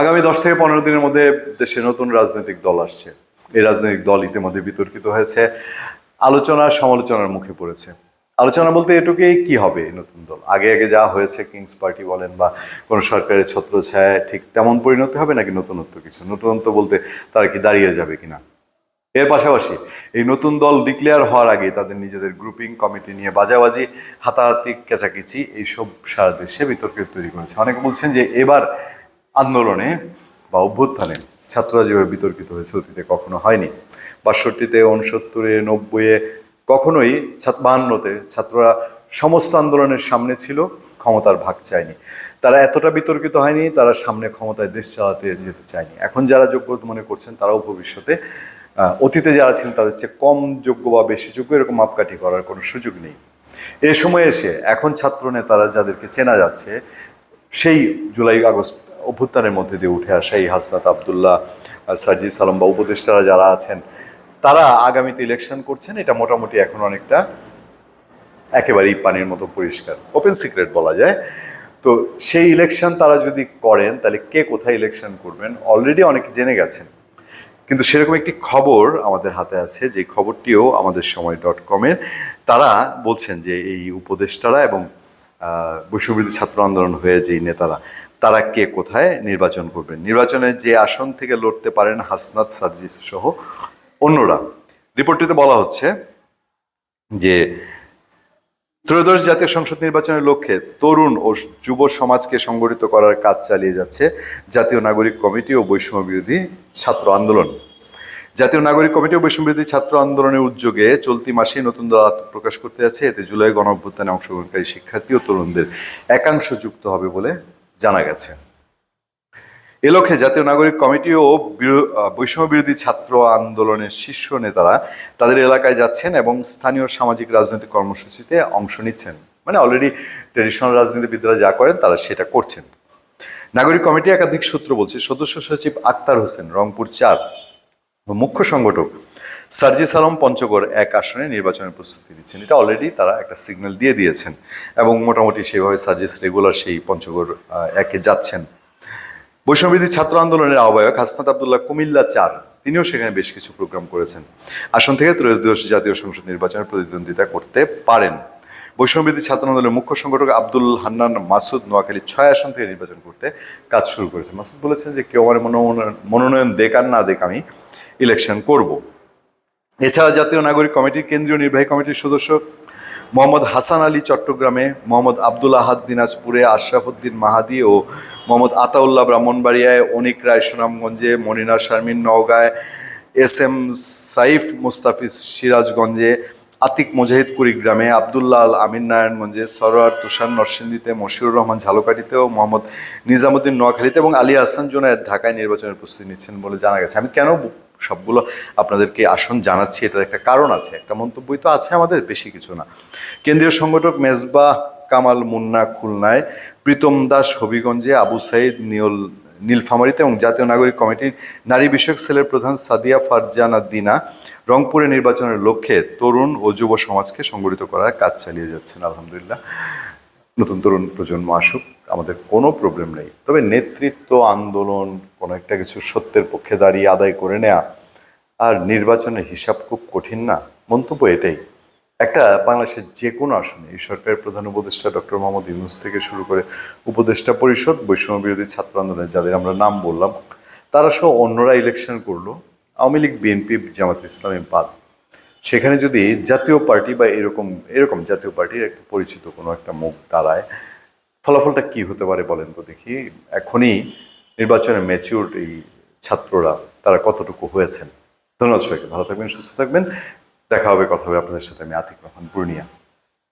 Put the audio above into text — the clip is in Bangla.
আগামী দশ থেকে পনেরো দিনের মধ্যে দেশে নতুন রাজনৈতিক দল আসছে। এই রাজনৈতিক দল ইতিমধ্যে বিতর্কিত হয়েছে। আলোচনা সমালোচনার মুখে পড়েছে। আলোচনা বলতে এটুকুই কি হবে নতুন দল? আগে আগে যা হয়েছে, কিংস পার্টি বলেন বা কোনো সরকারের ছত্র ছত্রছায়া ঠিক তেমন পরিণতি হবে নাকি নতুনত্ব কিছু? নতুনত্ব বলতে তারা কি দাঁড়িয়ে যাবে কিনা? এর পাশাপাশি এই নতুন দল ডিক্লেয়ার হওয়ার আগে তাদের নিজেদের গ্রুপিং কমিটি নিয়ে বাজাবাজি, হাতাহাতি, কেচাকেচি, এইসব সারা দেশে বিতর্কের তৈরি করেছে। অনেকে বলছেন যে এবার আন্দোলনে বা অভ্যুত্থানে ছাত্ররা যেভাবে বিতর্কিত হয়েছে অতীতে কখনো হয়নি। বাষট্টিতে উনসত্তরে নব্বইয়ে কখনোই বাহান্নতে ছাত্ররা সমস্ত আন্দোলনের সামনে ছিল, ক্ষমতার ভাগ চায়নি। তারা এতটা বিতর্কিত হয়নি, তারা সামনে ক্ষমতায় দেশ চালাতে যেতে চায়নি। এখন যারা যোগ্য মনে করছেন, তারাও ভবিষ্যতে অতীতে যারা ছিলেন, তাদের চেয়ে কম যোগ্য বা বেশি যোগ্য এরকম মাপকাঠি করার কোনো সুযোগ নেই। এ সময় এসে এখন ছাত্র নেতারা যাদেরকে চেনা যাচ্ছে, সেই জুলাই আগস্ট অভ্যুত্থানের মধ্যে দিয়ে উঠে আসা এই হাসনাত আবদুল্লাহ সাজি সালাম বা উপদেষ্টারা যারা আছেন, তারা আগামীতে ইলেকশন করছেন। এটা মোটামুটি এখন অনেকটা একেবারেই পানির মতো পরিষ্কার। ওপেন সিক্রেট বলা যায়। তো সেই ইলেকশন তারা যদি করেন, তাহলে কে কোথায় ইলেকশন করবেন? অলরেডি অনেকে জেনে গেছেন। কিন্তু সেরকম একটি খবর আমাদের হাতে আছে, যে খবরটিও আমাদের সময় ডট কমের তারা বলছেন যে এই উপদেষ্টারা এবং বৈশ্ববিরোধী ছাত্র আন্দোলন হয়ে যেই নেতারা তারা কে কোথায় নির্বাচন করবেন নির্বাচনে যে আসন থেকে লড়তে পারেন হাসনাত সার্জিস সহ অন্যরা। রিপোর্টটিতে বলা হচ্ছে যে, ত্রয়োদশ জাতীয় সংসদ নির্বাচনের লক্ষ্যে তরুণ ও যুব সমাজকে সংগঠিত করার কাজ চালিয়ে যাচ্ছে জাতীয় নাগরিক কমিটি ও বৈষম্য বিরোধী ছাত্র আন্দোলন। জাতীয় নাগরিক কমিটি ও বৈষম্য বিরোধী ছাত্র আন্দোলনের উদ্যোগে চলতি মাসে নতুন দল প্রকাশ করতে যাচ্ছে। এতে জুলাই গণ অভ্যুত্থানে অংশগ্রহণকারী শিক্ষার্থী ও তরুণদের একাংশ যুক্ত হবে বলে জানা গেছে। এ লক্ষ্যে জাতীয় নাগরিক কমিটি ও বৈষম্য বিরোধী ছাত্র আন্দোলনের শীর্ষ নেতারা তাদের এলাকায় যাচ্ছেন এবং স্থানীয় সামাজিক রাজনৈতিক কর্মসূচিতে অংশ নিচ্ছেন। মানে অলরেডি ট্রেডিশনাল রাজনীতিবিদরা যা করেন তারা সেটা করছেন। নাগরিক কমিটি একাধিক সূত্র বলছে, সদস্য সচিব আক্তার হোসেন, রংপুর চার, মুখ্য সংগঠক সার্জিস আলম পঞ্চগড় এক আসনে নির্বাচনের প্রস্তুতি দিচ্ছেন এটা অলরেডি তারা একটা সিগন্যাল দিয়ে দিয়েছেন এবং মোটামুটি সেভাবে সার্জিস রেগুলার সেই পঞ্চগড় একে যাচ্ছেন। বৈষম্যবিধি ছাত্র আন্দোলনের আহ্বায়ক হাসনাত আবদুল্লাহ কুমিল্লা চার, তিনিও সেখানে বেশ কিছু প্রোগ্রাম করেছেন। আসন থেকে ত্রয়োদশ জাতীয় সংসদ নির্বাচনে প্রতিদ্বন্দ্বিতা করতে পারেন। বৈষম্যবিধি ছাত্র আন্দোলনের মুখ্য সংগঠক আব্দুল হান্নান মাসুদ নোয়াখালী ছয় আসন থেকে নির্বাচন করতে কাজ শুরু করেছেন। মাসুদ বলেছেন যে কেউ আমার মনোনয়ন- মনোনয়ন দেখ আর না দেখ আমি ইলেকশন করব। এছাড়া জাতীয় নাগরিক কমিটির কেন্দ্রীয় নির্বাহী কমিটির সদস্য মোহাম্মদ হাসান আলী চট্টগ্রামে মোহাম্মদ আব্দুল আহাদ দিনাজপুরে আশরাফুদ্দিন মাহাদি ও মোহাম্মদ আতাউল্লাহ ব্রাহ্মণবাড়িয়ায় অনিক রায় সুনামগঞ্জে, মনিনা শারমিন নওগাঁয়, এস এম সাইফ মুস্তাফিজ সিরাজগঞ্জে, আতিক মুজাহিদ কুড়িগ্রামে আবদুল্লাহ আল আমিন নারায়ণগঞ্জে, সরোয়ার তুষার নরসিংদীতে, মশিউর রহমান ঝালকাঠিতে ও মোহাম্মদ নিজামুদ্দিন নোয়াখালীতে এবং আলী হাসান জোনায়েদ ঢাকায় নির্বাচনের প্রস্তুতি নিচ্ছেন বলে জানা গেছে। আমি কেন সবগুলো আপনাদেরকে আসন জানাচ্ছি, এটার একটা কারণ আছে, একটা মন্তব্যই তো আছে আমাদের, বেশি কিছু না। কেন্দ্রীয় সংগঠক মেজবাহ কামাল মুন্না খুলনায় প্রীতম দাস হবিগঞ্জে, আবু সাইদ নিয়ল নীলফামারীতে এবং জাতীয় নাগরিক কমিটির নারী বিষয়ক সেলের প্রধান সাদিয়া ফারজানা দিনা রংপুরে নির্বাচনের লক্ষ্যে তরুণ ও যুব সমাজকে সংগঠিত করার কাজ চালিয়ে যাচ্ছেন, আলহামদুলিল্লাহ। নতুন তরুণ প্রজন্ম আসুক। আমাদের কোনো প্রবলেম নেই। তবে নেতৃত্ব আন্দোলন কোনো একটা কিছু সত্যের পক্ষে দাঁড়িয়ে আদায় করে নেওয়া আর নির্বাচনের হিসাব খুব কঠিন না। মন্তব্য এটাই। একটা বাংলাদেশের যে কোনো আসনে এই সরকারের প্রধান উপদেষ্টা ডক্টর মোহাম্মদ ইউনুস থেকে শুরু করে উপদেষ্টা পরিষদ, বৈষম্য বিরোধী ছাত্র আন্দোলনের যাদের আমরা নাম বললাম, তারা সহ অন্যরা ইলেকশন করল। আওয়ামী লীগ বিএনপি জামাত ইসলামী বাদ সেখানে যদি জাতীয় পার্টি বা এরকম এরকম জাতীয় পার্টির একটা পরিচিত কোনো একটা মুখ দাঁড়ায় ফলাফলটা কি হতে পারে বলেন তো দেখি। এখনই নির্বাচনে ম্যাচিউর এই ছাত্ররা, তারা কতটুকু হয়েছেন। ধন্যবাদ সবাইকে, ভালো থাকবেন, সুস্থ থাকবেন। দেখা হবে, কথা হবে আপনাদের সাথে। আমি আতিক রহমান, পূর্ণিয়া।